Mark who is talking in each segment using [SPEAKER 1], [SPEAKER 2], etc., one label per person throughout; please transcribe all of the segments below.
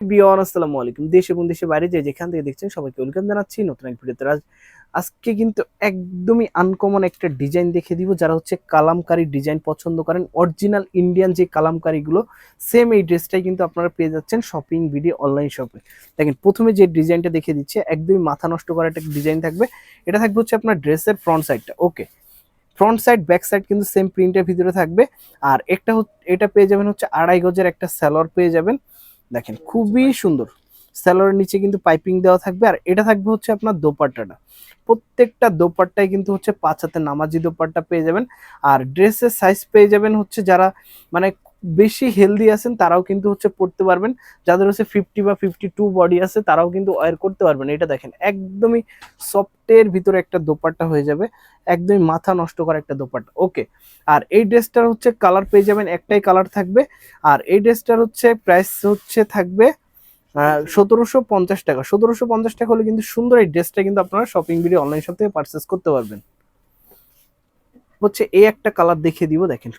[SPEAKER 1] বিয়ান, আসসালামু আলাইকুম। দেশ এবং দেশের বাইরে যে যেখান থেকে দেখছেন সবাইকে ওয়েলকাম জানাচ্ছি নতুন এক ভিডিওতে আজ আজকে কিন্তু একদমই আনকমন একটা ডিজাইন দেখে দিব, যারা হচ্ছে কালামকারী ডিজাইন পছন্দ করেন। অরিজিনাল ইন্ডিয়ান যে কালামকারীগুলো সেম এই ড্রেসটাই কিন্তু আপনারা পেয়ে যাচ্ছেন শপিং ভিডিও অনলাইন শপে দেখেন, প্রথমে যে ডিজাইনটা দেখে দিচ্ছে, একদমই মাথা নষ্ট করা একটা ডিজাইন থাকবে। এটা থাকবে হচ্ছে আপনার ড্রেসের ফ্রন্ট সাইডটা okay front side back side কিন্তু সেম প্রিন্টের ভিতরে থাকবে। আর একটা এটা পেয়ে যাবেন হচ্ছে আড়াই গজের একটা স্যালোয়ার পেয়ে যাবেন। দেখেন, খুবই সুন্দর। স্যালোয়ারের নিচে কিন্তু পাইপিং দেওয়া থাকবে, আর এটা থাকবে হচ্ছে আপনার দোপাট্টাটা। প্রত্যেকটা দোপাট্টায় কিন্তু হচ্ছে পাঁচ হাতে নামাজি দোপাট্টা পেয়ে যাবেন, আর ড্রেসের সাইজ পেয়ে যাবেন হচ্ছে যারা মানে বেশি হেলদি আছেন, তারাও কিন্তু হচ্ছে পড়তে পারবেন। যাদের হচ্ছে ফিফটি বা ফিফটি টু বডি আছে, তারাও কিন্তু ওয়ার করতে পারবেন। এটা দেখেন, একদমই সফটের ভিতরে একটা দোপাট্টা হয়ে যাবে, একদমই মাথা নষ্ট করা একটা দোপাট্টা। ওকে আর এই ড্রেসটার হচ্ছে কালার পেয়ে যাবেন, একটাই কালার থাকবে। আর এই ড্রেসটার হচ্ছে প্রাইস হচ্ছে থাকবে সতেরোশো পঞ্চাশ টাকা। সতেরোশো পঞ্চাশ টাকা হলে কিন্তু সুন্দর এই ড্রেসটা কিন্তু আপনারা শপিং ভিডিও অনলাইন শপ থেকে পারচেস করতে পারবেন। হচ্ছে এই একটা কালার দেখিয়ে দিব, দেখেন।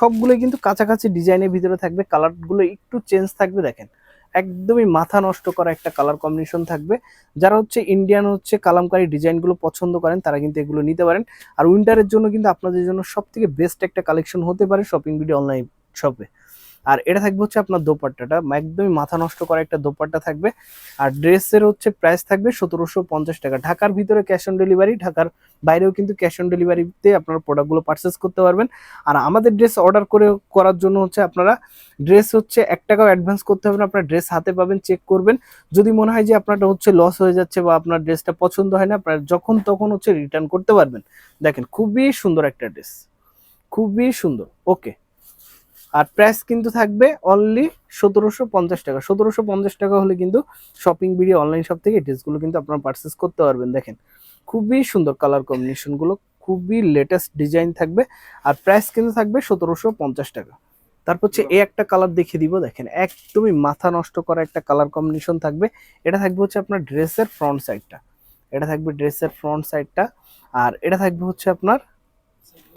[SPEAKER 1] সবগুলো কিন্তু কাছাকাছি ডিজাইনের ভিতরে থাকবে কালারগুলো একটু চেঞ্জ থাকবে, দেখেন। একদমই মাথা নষ্ট করা একটা কালার কম্বিনেশন থাকবে। যারা হচ্ছে ইন্ডিয়ান হচ্ছে কালামকারী ডিজাইনগুলো পছন্দ করেন, তারা কিন্তু এগুলো নিতে পারেন। আর উইন্টারের জন্য কিন্তু আপনাদের জন্য সব থেকে বেস্ট একটা কালেকশন হতে পারে শপিং ভিডিও অনলাইন শপে আর এটা থাকবে হচ্ছে আপনার দোপাট্টাটা। একদমই মাথা নষ্ট করা একটা দোপাট্টা থাকবে। আর ড্রেসের হচ্ছে প্রাইস থাকবে সতেরোশো পঞ্চাশ টাকা। ঢাকার ভিতরে ক্যাশ অন ডেলিভারি ঢাকার বাইরেও কিন্তু ক্যাশ অন ডেলিভারিতে আপনারা প্রোডাক্টগুলো পারচেস করতে পারবেন। আর আমাদের ড্রেস অর্ডার করে, করার জন্য হচ্ছে আপনারা ড্রেস হচ্ছে এক টাকাও অ্যাডভান্স করতে হবে না। আপনার ড্রেস হাতে পাবেন চেক করবেন। যদি মনে হয় যে আপনারটা হচ্ছে লস হয়ে যাচ্ছে বা আপনার ড্রেসটা পছন্দ হয় না, আপনার যখন তখন হচ্ছে রিটার্ন করতে পারবেন। দেখেন, খুবই সুন্দর একটা ড্রেস খুবই সুন্দর। ওকে আর প্রাইস কিন্তু থাকবে অনলি সতেরোশো পঞ্চাশ টাকা। সতেরোশো পঞ্চাশ টাকা হলে কিন্তু শপিং ভিডিও অনলাইন শপ থেকে ড্রেসগুলো কিন্তু আপনারা পারচেস করতে পারবেন। দেখেন, খুবই সুন্দর কালার কম্বিনেশনগুলো খুবই লেটেস্ট ডিজাইন থাকবে। আর প্রাইস কিন্তু থাকবে সতেরোশো পঞ্চাশ টাকা। তারপর হচ্ছে এই একটা কালার দেখিয়ে দিব। দেখেন, একদমই মাথা নষ্ট করা একটা কালার কম্বিনেশন থাকবে। এটা থাকবে হচ্ছে আপনার ড্রেসের ফ্রন্ট সাইডটা এটা থাকবে ড্রেসের ফ্রন্ট সাইডটা আর এটা থাকবে হচ্ছে আপনার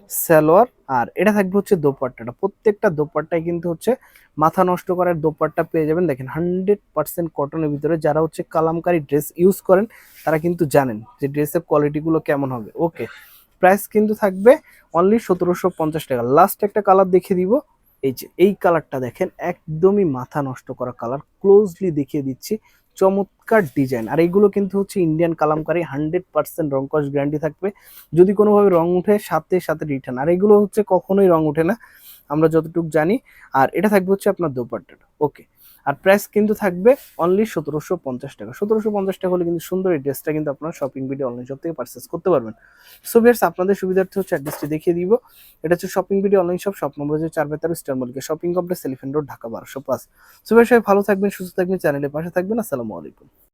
[SPEAKER 1] সালোয়ার আর এটা থাকবে হচ্ছে দোপাট্টাটা। প্রত্যেকটা দোপাট্টায় কিন্তু হচ্ছে মাথা নষ্ট করার দোপাট্টা পেয়ে যাবেন। দেখেন হান্ড্রেড পার্সেন্ট কটনের ভিতরে যারা হচ্ছে কালামকারি ড্রেস ইউজ করেন, তারা কিন্তু জানেন যে ড্রেসের কোয়ালিটিগুলো কেমন হবে। ওকে প্রাইস কিন্তু থাকবে অনলি সতেরোশো পঞ্চাশ টাকা। লাস্ট একটা কালার দেখিয়ে দিব। এই যে, এই কালারটা দেখেন, একদমই মাথা নষ্ট করা কালার ক্লোজলি দেখিয়ে দিচ্ছি। চমৎকার ডিজাইন আর এইগুলো কিন্তু হচ্ছে ইন্ডিয়ান কালামকারি হান্ড্রেড পার্সেন্ট রং কস গ্যারান্টি থাকবে। যদি কোনোভাবে রং উঠে, সাথে সাথে রিটার্ন আর এগুলো হচ্ছে কখনোই রং উঠে না, আমরা যতটুকু জানি। আর এটা থাকবে হচ্ছে আপনার দোপাট্টাটা। ওকে আর প্রাইস কিন্তু থাকবে অনলি সতেরোশো পঞ্চাশ টাকা। সতেরোশো পঞ্চাশ টাকা হলে কিন্তু সুন্দর এই ড্রেসটা কিন্তু আপনারা শপিং ভিডিও অনলাইন শপ থেকে পারচেস করতে পারবেন। সো আপনাদের সুবিধার্থে হচ্ছে অ্যাড্রেসটি দেখিয়ে দিব। এটা হচ্ছে shopping video online shop shop number হচ্ছে চার বেতার star মলকে shopping complex elephant road Dhaka বারোশো পাঁচ। সো সবাই ভালো থাকবেন, সুস্থ থাকবেন চ্যানেলের পাশে থাকবেন। আসসালামু আলাইকুম।